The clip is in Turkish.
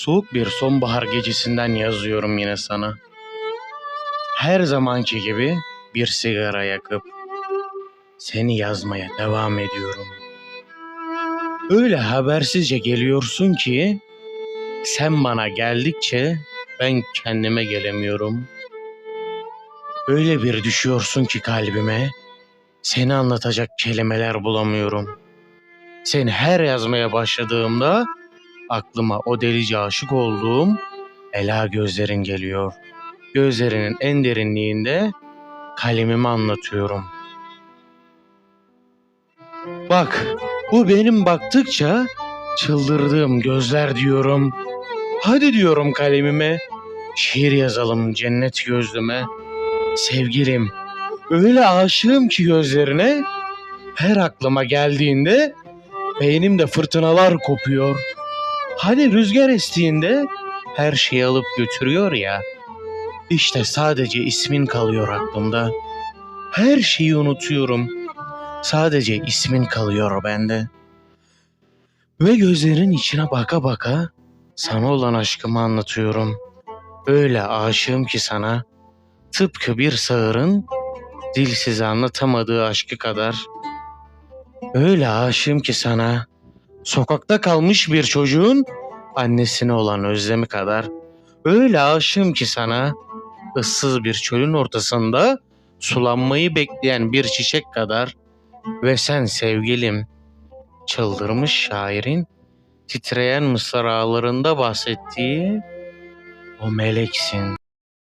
Soğuk bir sonbahar gecesinden yazıyorum yine sana. Her zamanki gibi bir sigara yakıp seni yazmaya devam ediyorum. Öyle habersizce geliyorsun ki sen bana geldikçe ben kendime gelemiyorum. Öyle bir düşüyorsun ki kalbime seni anlatacak kelimeler bulamıyorum. Seni her yazmaya başladığımda aklıma o delice aşık olduğum Ela gözlerin geliyor. Gözlerinin en derinliğinde kalemimi anlatıyorum. Bak, bu benim baktıkça çıldırdığım gözler diyorum. Hadi diyorum kalemime, şiir yazalım cennet gözlüme. Sevgilim, öyle aşığım ki gözlerine, her aklıma geldiğinde beynimde fırtınalar kopuyor. Hani rüzgar estiğinde her şeyi alıp götürüyor ya. İşte sadece ismin kalıyor aklımda. Her şeyi unutuyorum. Sadece ismin kalıyor bende. Ve gözlerin içine baka baka sana olan aşkımı anlatıyorum. Öyle aşığım ki sana tıpkı bir sağırın dilsiz anlatamadığı aşkı kadar. Öyle aşığım ki sana sokakta kalmış bir çocuğun annesine olan özlemi kadar. Öyle aşığım ki sana ıssız bir çölün ortasında sulanmayı bekleyen bir çiçek kadar ve sen sevgilim çıldırmış şairin titreyen mısralarında bahsettiği o meleksin.